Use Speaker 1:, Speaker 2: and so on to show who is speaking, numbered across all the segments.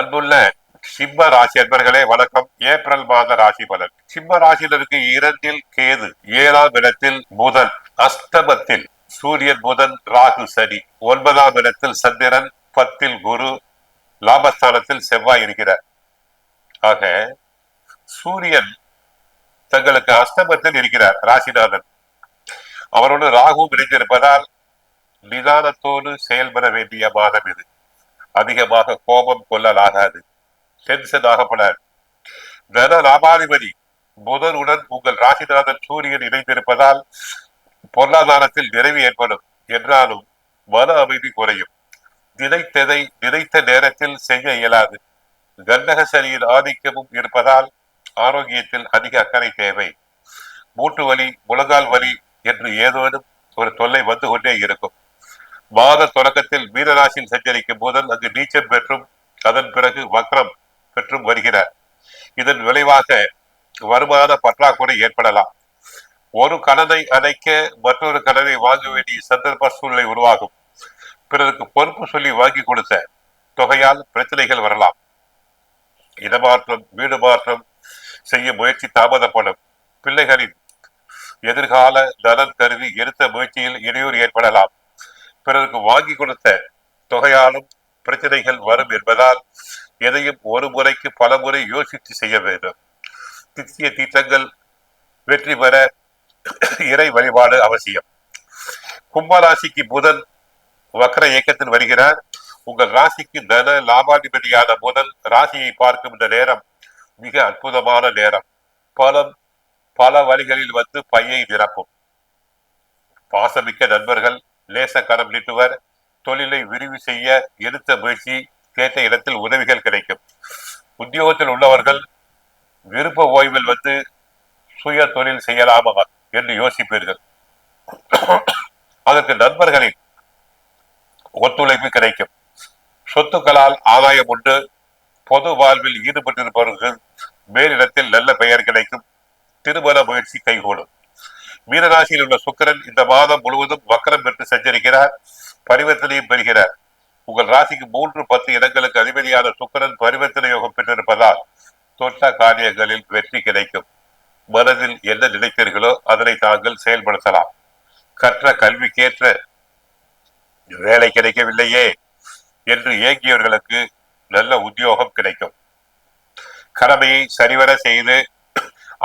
Speaker 1: அன்புள்ள சிம்ம ராசி அன்பர்களே வணக்கம். ஏப்ரல் மாத ராசி பலன். சிம்ம ராசியினருக்கு இரண்டில் கேது ஏழாம் இடத்தில் புதன் அஸ்தமத்தில் சூரியன் புதன் ராகு சனி. ஒன்பதாம் இடத்தில் சந்திரன் பத்தில் குரு லாபஸ்தானத்தில் செவ்வாய் இருக்கிறார். ஆக சூரியன் தங்களுக்கு அஸ்தமத்தில் இருக்கிறார் ராசிநாதன். அவரோடு ராகு இணைந்திருப்பதால் நிதானத்தோடு செயல்பட வேண்டிய மாதம் இது. அதிகமாக கோபம் கொள்ளலாகாது. டென்ஷன் ஆகப்படாது தன லாபாதிபதி புதனுடன் உங்கள் ராசிநாதன் சூரியன் இணைந்திருப்பதால் பொருளாதாரத்தில் நிறைவு ஏற்படும். என்றாலும் மன அமைதி குறையும். நினைத்ததை நினைத்த நேரத்தில் செய்ய இயலாது. கண்டக சனியின் ஆதிக்கமும் இருப்பதால் ஆரோக்கியத்தில் அதிக அக்கறை தேவை. மூட்டு வலி முழங்கால் வலி என்று ஏதோனும் ஒரு தொல்லை வந்து கொண்டே இருக்கும். மாத தொடக்கத்தில் மீனராசியில் சஞ்சரிக்கும் போதல் அங்கு நீச்சம் பெற்றும் அதன் பிறகு வக்ரம் பெற்றும் வருகிறார். இதன் விளைவாக வருமான பற்றாக்குறை ஏற்படலாம். ஒரு கடனை அடைக்க மற்றொரு கடனை வாங்க வேண்டிய சந்தர்ப்ப சூழ்நிலை உருவாகும். பிறருக்கு பொறுப்பு சொல்லி வாங்கி கொடுத்த தொகையால் பிரச்சனைகள் வரலாம். இடமாற்றம் வீடு மாற்றம் செய்ய முயற்சி தாமதப்படும். பிள்ளைகளின் எதிர்கால நலன் கருதி எடுத்த முயற்சியில் இடையூறு ஏற்படலாம். பிறருக்கு வாங்கி கொடுத்த தொகையாலும் பிரச்சனைகள் வரும் என்பதால் எதையும் ஒரு முறைக்கு பல முறை யோசித்து செய்ய வேண்டும். தித்திய தீட்டங்கள் வெற்றி பெற இறை வழிபாடு அவசியம். கும்பராசிக்கு புதன் வக்கர இயக்கத்தில் வருகிறார். உங்கள் ராசிக்கு தன லாபாதிபதியான புதன் ராசியை பார்க்கும் இந்த நேரம் மிக அற்புதமான நேரம். பலம் பல வழிகளில் வந்து பையை நிரப்பும். பாசமிக்க நண்பர்கள் லேச கரம் நீட்டுவர் தொழிலை விரிவு செய்ய எடுத்த முயற்சி கேட்ட இடத்தில் உதவிகள் கிடைக்கும். உத்தியோகத்தில் உள்ளவர்கள் விருப்ப ஓய்வில் வந்து சுய தொழில் செய்யலாமா என்று யோசிப்பீர்கள். அதற்கு நண்பர்களின் ஒத்துழைப்பு கிடைக்கும். சொத்துக்களால் ஆதாயம் உண்டு. பொது வாழ்வில் ஈடுபட்டிருப்பவர்கள் மேலிடத்தில் நல்ல பெயர் கிடைக்கும். திருமண முயற்சி கைகூடும். மீனராசியில் உள்ள சுக்கிரன் இந்த மாதம் முழுவதும் வக்கரம் பெற்று சஞ்சரிக்கிறார் பரிவர்த்தனையும் பெறுகிறார். உங்கள் ராசிக்கு மூன்று பத்து இடங்களுக்கு அதிபதியான சுக்கிரன் பரிவர்த்தனை யோகம் பெற்றிருப்பதால் தொட்ட காரியங்களில் வெற்றி கிடைக்கும். மனதில் என்ன நினைத்தீர்களோ அதனை தாங்கள் செயல்படுத்தலாம். கற்ற கல்விக்கேற்ற வேலை கிடைக்கவில்லையே என்று ஏங்கியவர்களுக்கு நல்ல உத்தியோகம் கிடைக்கும். கடமையை சரிவர செய்து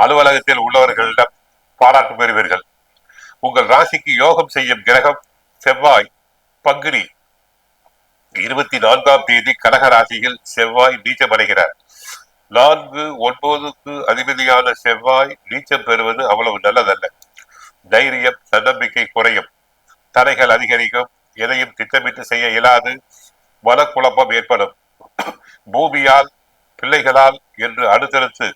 Speaker 1: அலுவலகத்தில் உள்ளவர்களிடம் பாராட்டு பெறுவீர்கள். உங்கள் ராசிக்கு யோகம் செய்யும் கிரகம் செவ்வாய் பங்குனி. இருபத்தி நான்காம் தேதி கடக ராசியில் செவ்வாய் நீச்சமடைகிறார் நான்கு ஒன்பதுக்கு அதிபதியான செவ்வாய் நீச்சம் பெறுவது அவ்வளவு நல்லதல்ல. தைரியம் தன்னம்பிக்கை குறையும். தடைகள் அதிகரிக்கும். எதையும் திட்டமிட்டு செய்ய இயலாது. மனக்குழப்பம் ஏற்படும். பூமியால் பிள்ளைகளால் என்று அடுத்தடுத்து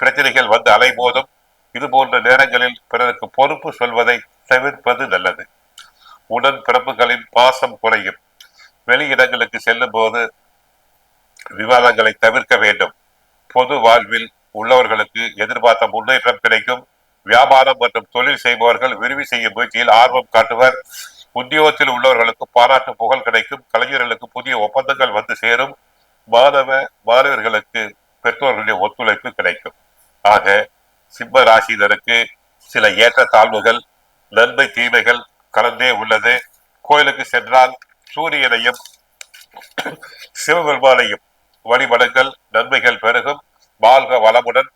Speaker 1: பிரச்சனைகள் வந்து அலைமோதும் இது போன்ற நேரங்களில் பிறருக்கு பொறுப்பு சொல்வதை தவிர்ப்பது நல்லது. உடன் பிறப்புகளின் பாசம் குறையும். வெளியிடங்களுக்கு செல்லும் போது விவாதங்களை தவிர்க்க வேண்டும். பொது வாழ்வில் உள்ளவர்களுக்கு எதிர்பார்த்த முன்னேற்றம் கிடைக்கும். வியாபாரம் மற்றும் தொழில் செய்பவர்கள் விரிவு செய்யும் முயற்சியில் ஆர்வம் காட்டுவர். உத்தியோகத்தில் உள்ளவர்களுக்கு பாராட்டு புகழ் கிடைக்கும். கலைஞர்களுக்கு புதிய ஒப்பந்தங்கள் வந்து சேரும். மாணவ மாணவர்களுக்கு பெற்றோர்களுடைய ஒத்துழைப்பு கிடைக்கும். ஆக சிம்ம ராசியினருக்கு சில ஏற்ற தாழ்வுகள் நன்மை தீமைகள் கலந்தே உள்ளது. கோயிலுக்கு சென்றால் சூரியனையும் சிவபெருமானையும் வழிபடுங்கள். நன்மைகள் பெருகும். வாழ்க வளமுடன்